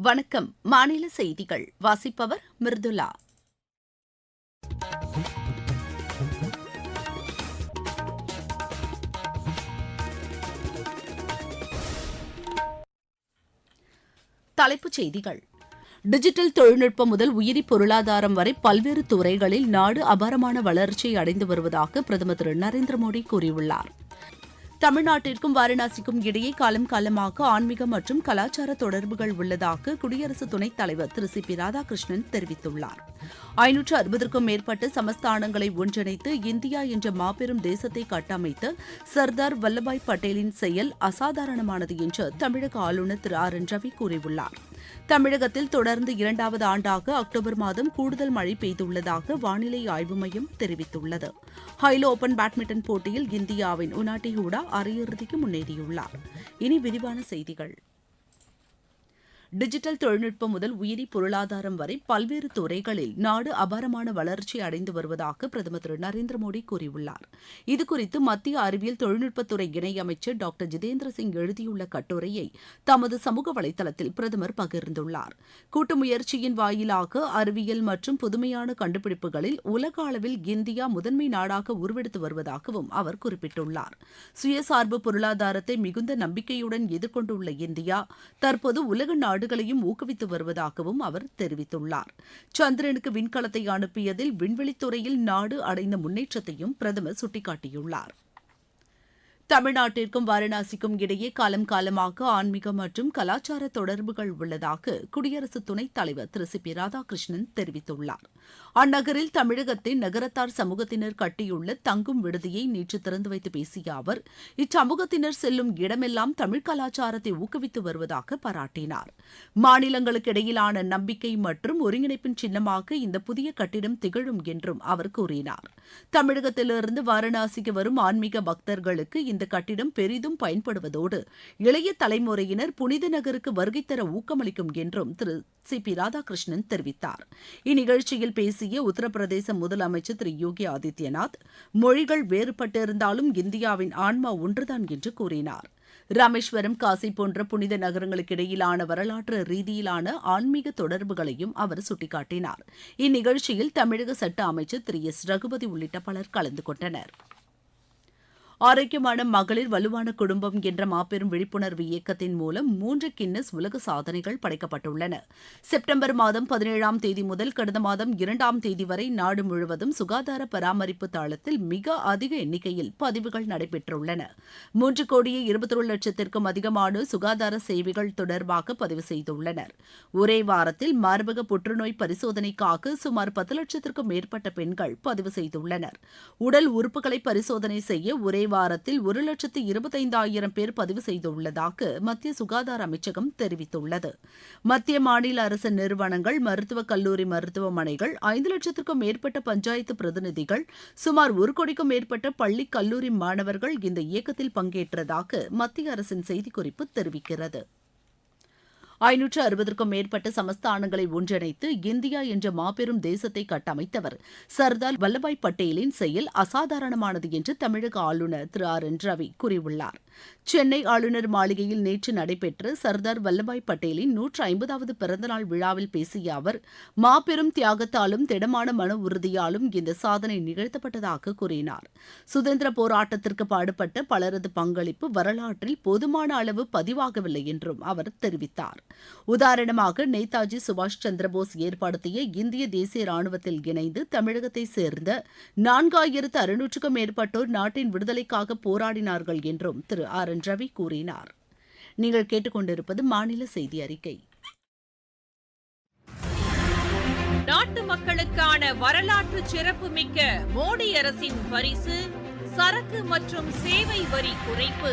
வணக்கம். மாநில செய்திகள். வாசிப்பவர் மிர்துலா தலைப்புச் செய்திகள். டிஜிட்டல் தொழில்நுட்பம் முதல் உயிரி பொருளாதாரம் வரை பல்வேறு துறைகளில் நாடு அபாரமான வளர்ச்சியை அடைந்து வருவதாக பிரதமர் திரு நரேந்திர மோடி கூறியுள்ளார். தமிழ்நாட்டிற்கும் வாரணாசிக்கும் இடையே காலம் காலமாக ஆன்மீக மற்றும் கலாச்சார தொடர்புகள் உள்ளதாக குடியரசு துணைத் தலைவர் திரு சி பி ராதாகிருஷ்ணன் தெரிவித்துள்ளார். ஐநூற்று அறுபதற்கும் மேற்பட்ட சமஸ்தானங்களை ஒன்றிணைத்து இந்தியா என்ற மாபெரும் தேசத்தை கட்டமைத்த சர்தார் வல்லபாய் பட்டேலின் செயல் அசாதாரணமானது என்று தமிழக ஆளுநர் திரு ஆர் என் ரவி கூறியுள்ளார். தமிழகத்தில் தொடர்ந்து இரண்டாவது ஆண்டாக அக்டோபர் மாதம் கூடுதல் மழை பெய்துள்ளதாக வானிலை ஆய்வு மையம் தெரிவித்துள்ளது. ஹைலோ ஓபன் பேட்மிண்டன் போட்டியில் இந்தியாவின் உனாட்டி ஹூடா அரையிறுதிக்கு முன்னேறியுள்ளார். இனி விரிவான செய்திகள். டிஜிட்டல் தொழில்நுட்பம் முதல் உயிரி பொருளாதாரம் வரை பல்வேறு துறைகளில் நாடு அபாரமான வளர்ச்சி அடைந்து வருவதாக பிரதமர் திரு நரேந்திர மோடி கூறியுள்ளார். இதுகுறித்து மத்திய அறிவியல் தொழில்நுட்பத்துறை இணையமைச்சர் டாக்டர் ஜிதேந்திர சிங் எழுதியுள்ள கட்டுரையை தமது சமூக வலைதளத்தில் பிரதமர் பகிர்ந்துள்ளார். கூட்டு முயற்சியின் வாயிலாக அறிவியல் மற்றும் புதுமையான கண்டுபிடிப்புகளில் உலக அளவில் இந்தியா முதன்மை நாடாக உருவெடுத்து வருவதாகவும் அவர் குறிப்பிட்டுள்ளார். சுயசார்பு பொருளாதாரத்தை மிகுந்த நம்பிக்கையுடன் எதிர்கொண்டுள்ள இந்தியா தற்போது உலக நாடு நாடுகளையும் ஊக்குவித்து வருவதாகவும் அவர் தெரிவித்துள்ளார். சந்திரனுக்கு விண்கலத்தை அனுப்பியதில் விண்வெளித்துறையில் நாடு அடைந்த முன்னேற்றத்தையும் பிரதமர் சுட்டிக்காட்டியுள்ளார். தமிழ்நாட்டிற்கும் வாரணாசிக்கும் இடையே காலம் காலமாக ஆன்மீக மற்றும் கலாச்சார தொடர்புகள் உள்ளதாக குடியரசு துணைத் தலைவர் திரு. சி. பி. ராதாகிருஷ்ணன் தெரிவித்துள்ளார். அந்நகரில் தமிழகத்தின் நகரத்தார் சமூகத்தினர் கட்டியுள்ள தங்கும் விடுதியை நேற்று திறந்து வைத்து பேசிய அவர் இச்சமூகத்தினர் செல்லும் இடமெல்லாம் தமிழ் கலாச்சாரத்தை ஊக்குவித்து வருவதாக பாராட்டினார். மாநிலங்களுக்கு இடையிலான நம்பிக்கை மற்றும் ஒருங்கிணைப்பின் சின்னமாக இந்த புதிய கட்டிடம் திகழும் என்றும் அவர் கூறினார். தமிழகத்திலிருந்து வாரணாசிக்கு வரும் ஆன்மீக பக்தர்களுக்கு இந்த கட்டிடம் பெரிதும் பயன்படுவதோடு இளைய தலைமுறையினர் புனித நகருக்கு வருகை தர ஊக்கமளிக்கும் என்றும் திரு சி. பி. ராதாகிருஷ்ணன் தெரிவித்தார். இந்நிகழ்ச்சியில் பேசிய உத்தரப்பிரதேச முதலமைச்சர் திரு. யோகி ஆதித்யநாத் மொழிகள் வேறுபட்டிருந்தாலும் இந்தியாவின் ஆன்மா ஒன்றுதான் என்று கூறினார். ராமேஸ்வரம் காசி போன்ற புனித நகரங்களுக்கு இடையிலான வரலாற்று ரீதியிலான ஆன்மீக தொடர்புகளையும் அவர் சுட்டிக்காட்டினார். இந்நிகழ்ச்சியில் தமிழக சட்ட அமைச்சர் திரு. எஸ். ரகுபதி உள்ளிட்ட பலர் கலந்து கொண்டனர். ஆரோக்கியமான மகளிர் வலுவான குடும்பம் என்ற மாபெரும் விழிப்புணர்வு இயக்கத்தின் மூலம் மூன்று கின்னஸ் உலக சாதனைகள் படைக்கப்பட்டுள்ளன. செப்டம்பர் மாதம் பதினேழாம் தேதி முதல் கடந்த மாதம் இரண்டாம் தேதி வரை நாடு முழுவதும் சுகாதார பராமரிப்பு தளத்தில் மிக அதிக எண்ணிக்கையில் பதிவுகள் நடைபெற்றுள்ளன. மூன்று கோடியே இருபத்தொரு லட்சத்திற்கும் அதிகமான சுகாதார சேவைகள் தொடர்பாக பதிவு செய்துள்ளனர். ஒரே வாரத்தில் மார்பக புற்றுநோய் பரிசோதனைக்காக சுமார் பத்து லட்சத்திற்கும் மேற்பட்ட பெண்கள் பதிவு செய்துள்ளனர். உடல் உறுப்புகளை பரிசோதனை செய்ய ஒரே வாரத்தில் ஒரு லட்சத்து இருபத்தைந்தாயிரம் பேர் பதிவு செய்துள்ளதாக மத்திய சுகாதார அமைச்சகம் தெரிவித்துள்ளது. மத்திய மாநில அரசு நிறுவனங்கள் மருத்துவக் கல்லூரி மருத்துவமனைகள் ஐந்து லட்சத்திற்கும் மேற்பட்ட பஞ்சாயத்து பிரதிநிதிகள் சுமார் ஒரு கோடிக்கும் மேற்பட்ட பள்ளி கல்லூரி மாணவர்கள் இந்த இயக்கத்தில் பங்கேற்றதாக மத்திய அரசின் செய்திக்குறிப்பு தெரிவிக்கிறது. ஐநூற்று அறுபதற்கும் மேற்பட்ட சமஸ்தானங்களை ஒன்றிணைத்து இந்தியா என்ற மாபெரும் தேசத்தை கட்டமைத்தவர். சர்தார் வல்லபாய் பட்டேலின் செயல் அசாதாரணமானது என்று தமிழக ஆளுநர் திரு ஆர் என் ரவி கூறியுள்ளார். சென்னை ஆளுநர் மாளிகையில் நேற்று நடைபெற்ற சர்தார் வல்லபாய் பட்டேலின் நூற்று ஐம்பதாவது பிறந்தநாள் விழாவில் பேசிய அவர் மாபெரும் தியாகத்தாலும் திடமான மன உறுதியாலும் இந்த சாதனை நிகழ்த்தப்பட்டதாக கூறினார். சுதந்திர போராட்டத்திற்கு பாடுபட்ட பலரது பங்களிப்பு வரலாற்றில் போதுமான அளவு பதிவாகவில்லை என்றும் அவர் தெரிவித்தார். உதாரணமாக நேதாஜி சுபாஷ் சந்திரபோஸ் ஏற்படுத்திய இந்திய தேசிய ராணுவத்தில் இணைந்து தமிழகத்தை சேர்ந்த நான்காயிரத்து அறுநூற்றுக்கும் மேற்பட்டோர் நாட்டின் விடுதலைக்காக போராடினார்கள் என்றும் திரு ஆர் என் ரவி கூறினார். நீங்கள் கேட்டுக்கொண்டிருப்பது மாநில செய்தி அறிக்கை. நாட்டு மக்களுக்கான வரலாற்று சிறப்புமிக்க மோடி அரசின் பரிசு சரக்கு மற்றும் சேவை வரி குறைப்பு.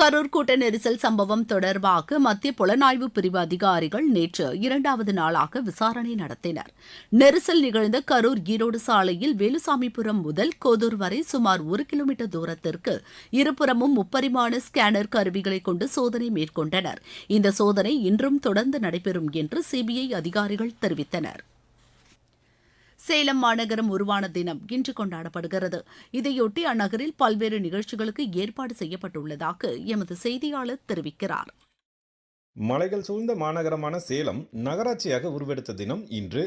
கரூர் கூட்ட நெரிசல் சம்பவம் தொடர்பாக மத்திய புலனாய்வு பிரிவு அதிகாரிகள் நேற்று இரண்டாவது நாளாக விசாரணை நடத்தினர். நெரிசல் நிகழ்ந்த கரூர் ஈரோடு சாலையில் வேலுசாமிபுரம் முதல் கோதூர் வரை சுமார் ஒரு கிலோமீட்டர் தூரத்திற்கு இருபுறமும் முப்பரிமாண ஸ்கேனர் கருவிகளை கொண்டு சோதனை மேற்கொண்டனர். இந்த சோதனை இன்றும் தொடர்ந்து நடைபெறும் என்று சிபிஐ அதிகாரிகள் தெரிவித்தனர். சேலம் மாநகரம் உருவான தினம் இன்று கொண்டாடப்படுகிறது. இதையொட்டி அந்நகரில் பல்வேறு நிகழ்ச்சிகளுக்கு ஏற்பாடு செய்யப்பட்டுள்ளதாக எமது செய்தியாளர் தெரிவிக்கிறார். மலைகள் சூழ்ந்த மாநகரமான சேலம் நகராட்சியாக உருவெடுத்த தினம் இன்று.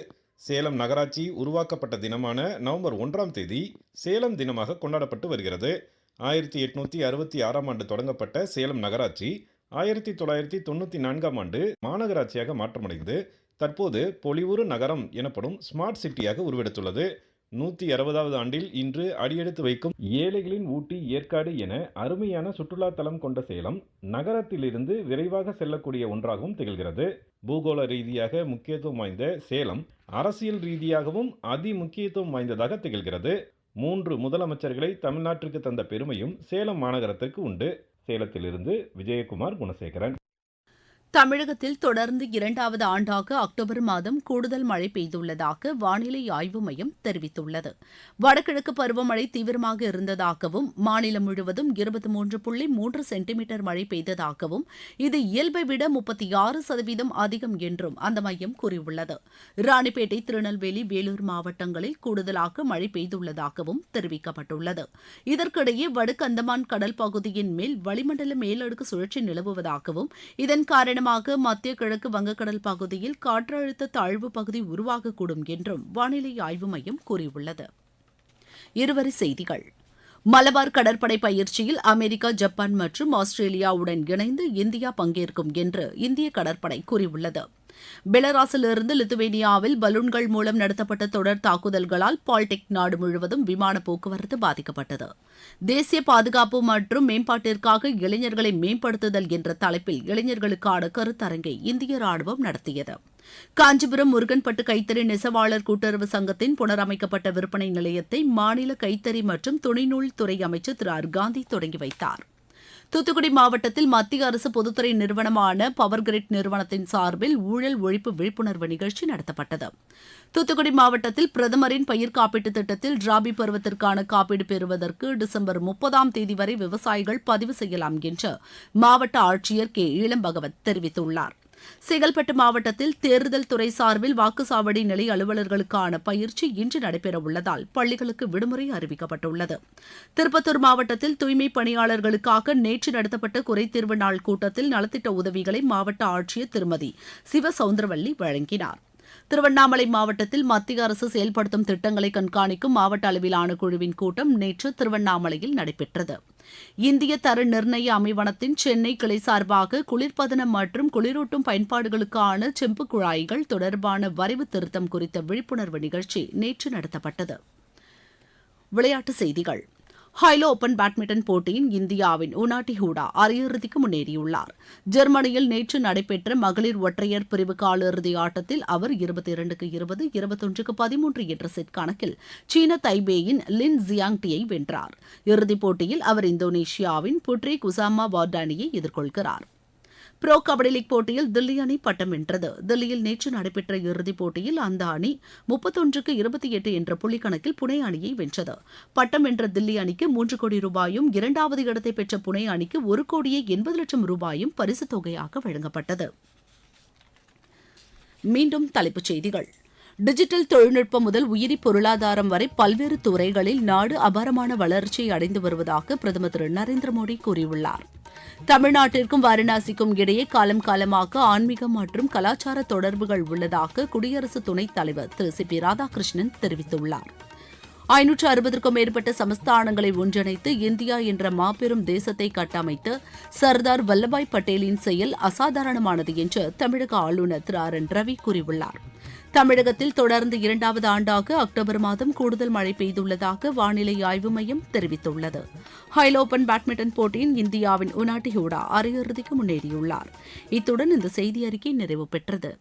சேலம் நகராட்சி உருவாக்கப்பட்ட தினமான நவம்பர் ஒன்றாம் தேதி சேலம் தினமாக கொண்டாடப்பட்டு வருகிறது. ஆயிரத்தி எட்நூத்தி அறுபத்தி ஆறாம் ஆண்டு தொடங்கப்பட்ட சேலம் நகராட்சி ஆயிரத்தி தொள்ளாயிரத்தி தொண்ணூற்றி நான்காம் ஆண்டு மாநகராட்சியாக மாற்றமடைந்து தற்போது பொலிவுறு நகரம் எனப்படும் ஸ்மார்ட் சிட்டியாக உருவெடுத்துள்ளது. நூற்றி அறுபதாவது ஆண்டில் இன்று அடியெடுத்து வைக்கும் ஏழைகளின் ஊட்டி ஏற்காடு என அருமையான சுற்றுலா தலம் கொண்ட சேலம் நகரத்திலிருந்து விரைவாக செல்லக்கூடிய ஒன்றாகவும் திகழ்கிறது. பூகோள ரீதியாக முக்கியத்துவம் வாய்ந்த சேலம் அரசியல் ரீதியாகவும் அதி முக்கியத்துவம் வாய்ந்ததாக திகழ்கிறது. மூன்று முதலமைச்சர்களை தமிழ்நாட்டிற்கு தந்த பெருமையும் சேலம் மாநகரத்திற்கு உண்டு. சேலத்திலிருந்து விஜயகுமார் குணசேகரன். தமிழகத்தில் தொடர்ந்து இரண்டாவது ஆண்டாக அக்டோபர் மாதம் கூடுதல் மழை பெய்துள்ளதாக வானிலை ஆய்வு மையம் தெரிவித்துள்ளது. வடகிழக்கு பருவமழை தீவிரமாக இருந்ததாகவும் மாநிலம் முழுவதும் இருபத்தி மூன்று புள்ளி மூன்று சென்டிமீட்டர் மழை பெய்ததாகவும் இது இயல்பை விட முப்பத்தி ஆறு சதவீதம் அதிகம் என்றும் அந்த மையம் கூறியுள்ளது. ராணிப்பேட்டை திருநெல்வேலி வேலூர் மாவட்டங்களில் கூடுதலாக மழை பெய்துள்ளதாகவும் தெரிவிக்கப்பட்டுள்ளது. இதற்கிடையே வடக்கு அந்தமான் கடல் பகுதியின் மேல் வளிமண்டல மேலடுக்கு சுழற்சி நிலவுவதாகவும் இதன் காரணமாக மத்திய கிழக்கு வங்கக்கடல் பகுதியில் காற்றழுத்த தாழ்வு பகுதி உருவாகக்கூடும் என்றும் வானிலை ஆய்வு மையம் கூறியுள்ளது. இருவரி செய்திகள். மலபார் கடற்படை பயிற்சியில் அமெரிக்கா ஜப்பான் மற்றும் ஆஸ்திரேலியாவுடன் இணைந்து இந்தியா பங்கேற்கும் என்று இந்திய கடற்படை கூறியுள்ளது. பெலராஸிலிருந்து லித்துவேனியாவில் பலூன்கள் மூலம் நடத்தப்பட்ட தொடர் தாக்குதல்களால் பால்டெக் நாடு முழுவதும் விமான போக்குவரத்து பாதிக்கப்பட்டது. தேசிய பாதுகாப்பு மற்றும் மேம்பாட்டிற்காக இளைஞர்களை மேம்படுத்துதல் என்ற தலைப்பில் இளைஞர்களுக்கான கருத்தரங்கை இந்திய ராணுவம் நடத்தியது. காஞ்சிபுரம் முருகன்பட்டு கைத்தறி நெசவாளர் கூட்டுறவு சங்கத்தின் புனரமைக்கப்பட்ட விற்பனை நிலையத்தை மாநில கைத்தறி மற்றும் துணிநூல் துறை அமைச்சர் திரு ஆர் காந்தி தொடங்கி வைத்தார். தூத்துக்குடி மாவட்டத்தில் மத்திய அரசு பொதுத்துறை நிறுவனமான பவர் கிரிட் நிறுவனத்தின் சார்பில் ஊழல் ஒழிப்பு விழிப்புணர்வு நிகழ்ச்சி நடத்தப்பட்டது. தூத்துக்குடி மாவட்டத்தில் பிரதமரின் பயிர் காப்பீட்டு திட்டத்தில் டிராபி பருவத்திற்கான காப்பீடு பெறுவதற்கு டிசம்பர் முப்பதாம் தேதி வரை விவசாயிகள் பதிவு செய்யலாம் என்று மாவட்ட ஆட்சியர் கே. இளம்பகவத் தெரிவித்துள்ளார். செங்கல்பட்டு மாவட்டத்தில் தேர்தல் துறை சார்பில் வாக்குச்சாவடி நிலை அலுவலர்களுக்கான பயிற்சி இன்று நடைபெறவுள்ளதால் பள்ளிகளுக்கு விடுமுறை அறிவிக்கப்பட்டுள்ளது. திருப்பத்தூர் மாவட்டத்தில் தூய்மை பணியாளர்களுக்காக நேற்று நடத்தப்பட்ட குறைதீர்வு நாள் கூட்டத்தில் நலத்திட்ட உதவிகளை மாவட்ட ஆட்சியர் திருமதி சிவசவுந்தரவல்லி வழங்கினார். திருவண்ணாமலை மாவட்டத்தில் மத்திய அரசு செயல்படுத்தும் திட்டங்களை கண்காணிக்கும் மாவட்ட அளவிலான குழுவின் கூட்டம் நேற்று திருவண்ணாமலையில் நடைபெற்றது. இந்திய தர நிர்ணய அமைவனத்தின் சென்னை கிளை சார்பாக குளிர்பதனம் மற்றும் குளிரூட்டும் பயன்பாடுகளுக்கான செம்பு குழாய்கள் தொடர்பான வரைவு திருத்தம் குறித்த விழிப்புணர்வு நிகழ்ச்சி நேற்று நடத்தப்பட்டது. விளையாட்டுச் செய்திகள். ஹைலோ ஓபன் பேட்மிண்டன் போட்டியின் இந்தியாவின் உனாட்டி ஹூடா அரையிறுதிக்கு முன்னேறியுள்ளார். ஜெர்மனியில் நேற்று நடைபெற்ற மகளிர் ஒற்றையர் பிரிவு காலிறுதி ஆட்டத்தில் அவர் இருபத்தி இரண்டுக்கு இருபது இருபத்தொன்றுக்கு பதிமூன்று என்ற செட் கணக்கில் சீன தைபேயின் லின் ஜியாங்டியை வென்றார். இறுதிப் போட்டியில் அவர் இந்தோனேஷியாவின் புட்ரி குசாமா வார்டானியை எதிர்கொள்கிறார். ப்ரோ கபடி லீக் போட்டியில் தில்லி அணி பட்டம் வென்றது. தில்லியில் நேற்று நடைபெற்ற இறுதிப் போட்டியில் அந்த அணி முப்பத்தொன்றுக்கு இருபத்தி எட்டு என்ற புள்ளி கணக்கில் புனே அணியை வென்றது. பட்டம் வென்ற தில்லி அணிக்கு மூன்று கோடி ரூபாயும் இரண்டாவது இடத்தை பெற்ற புனே அணிக்கு ஒரு கோடியே எண்பது லட்சம் ரூபாயும் பரிசுத் தொகையாக வழங்கப்பட்டது. மீண்டும் தலைப்புச் செய்திகள். டிஜிட்டல் தொழில்நுட்பம் முதல் உயிரி பொருளாதாரம் வரை பல்வேறு துறைகளில் நாடு அபாரமான வளர்ச்சியை அடைந்து வருவதாக பிரதமர் திரு நரேந்திர மோடி கூறியுள்ளார். தமிழ்நாட்டிற்கும் வாரணாசிக்கும் இடையே காலம் காலமாக ஆன்மீகம் மற்றும் கலாச்சார தொடர்புகள் உள்ளதாக குடியரசு துணைத் தலைவர் திரு சி பி ராதாகிருஷ்ணன் தெரிவித்துள்ளார். ஐநூற்று அறுபதற்கும் மேற்பட்ட சமஸ்தானங்களை ஒன்றிணைத்து இந்தியா என்ற மாபெரும் தேசத்தை கட்டமைத்து சர்தார் வல்லபாய் பட்டேலின் செயல் அசாதாரணமானது என்று தமிழக ஆளுநர் திரு ஆர் என் ரவி கூறியுள்ளார். தமிழகத்தில் தொடர்ந்து இரண்டாவது ஆண்டாக அக்டோபர் மாதம் கூடுதல் மழை பெய்துள்ளதாக வானிலை ஆய்வு மையம் தெரிவித்துள்ளது. ஹைல் ஓபன் பேட்மிண்டன் போட்டியின் இந்தியாவின் உனாட்டி ஹூடா அரையிறுதிக்கு முன்னேறியுள்ளார். இத்துடன் இந்த செய்தி அறிக்கை நிறைவு பெற்றது.